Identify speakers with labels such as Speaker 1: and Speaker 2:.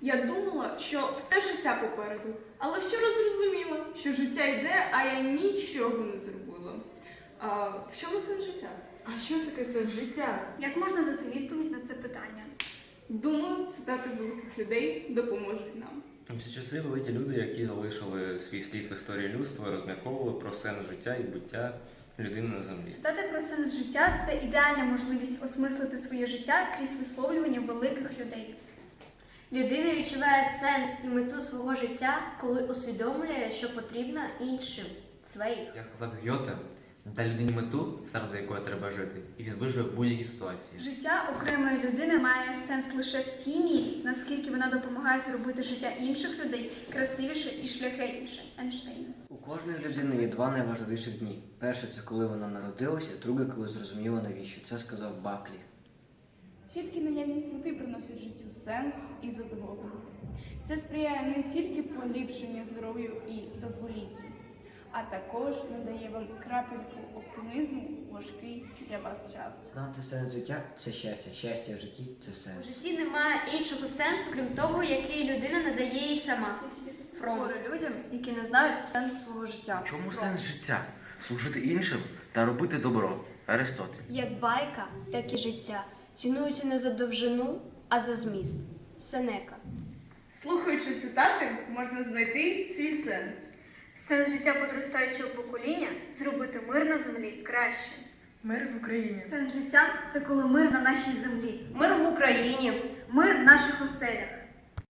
Speaker 1: Я думала, що все життя попереду, але вчора зрозуміла, що життя йде, а я нічого не зробила. А, в чому сенс життя?
Speaker 2: А що таке це життя?
Speaker 3: Як можна дати відповідь на це питання?
Speaker 1: Думаю, цитати великих людей допоможуть нам.
Speaker 4: У всі часи великі люди, які залишили свій слід в історії людства, розмірковували про сенс життя і буття людини на землі.
Speaker 3: Цитати про сенс життя це ідеальна можливість осмислити своє життя крізь висловлювання великих людей.
Speaker 5: Людина відчуває сенс і мету свого життя, коли усвідомлює, що потрібно іншим своїх.
Speaker 6: Як сказав Гьоте, дай людині мету, заради якої треба жити, і він виживе в будь-якій ситуації.
Speaker 3: Життя окремої людини має сенс лише в тій мірі, наскільки вона допомагає зробити життя інших людей красивіше і шляхетніше. Ейнштейн.
Speaker 7: У кожної людини є два найважливіших дні. Перше це коли вона народилася, друге, коли зрозуміла навіщо. Це сказав Баклі.
Speaker 8: Тільки наявність мети приносить життю сенс і задоволення. Це сприяє не тільки поліпшенню здоров'ю і довголіттю, а також надає вам крапельку оптимізму у важкий для вас час.
Speaker 7: Знати сенс життя це щастя. Щастя в житті це
Speaker 5: У
Speaker 7: сенс.
Speaker 5: житті немає іншого сенсу, крім того, який людина надає їй сама.
Speaker 9: Горе людям, які не знають сенсу свого життя.
Speaker 10: Чому сенс життя? Служити іншим та робити добро. Аристотель.
Speaker 5: Як байка, так і життя цінуються не за довжину, а за зміст. Сенека.
Speaker 1: Слухаючи цитати, можна знайти свій сенс.
Speaker 3: Сенс життя подростаючого покоління зробити мир на землі краще.
Speaker 2: Мир в Україні.
Speaker 3: Сенс життя це коли мир на нашій землі,
Speaker 9: Мир в Україні.
Speaker 3: мир в наших оселях.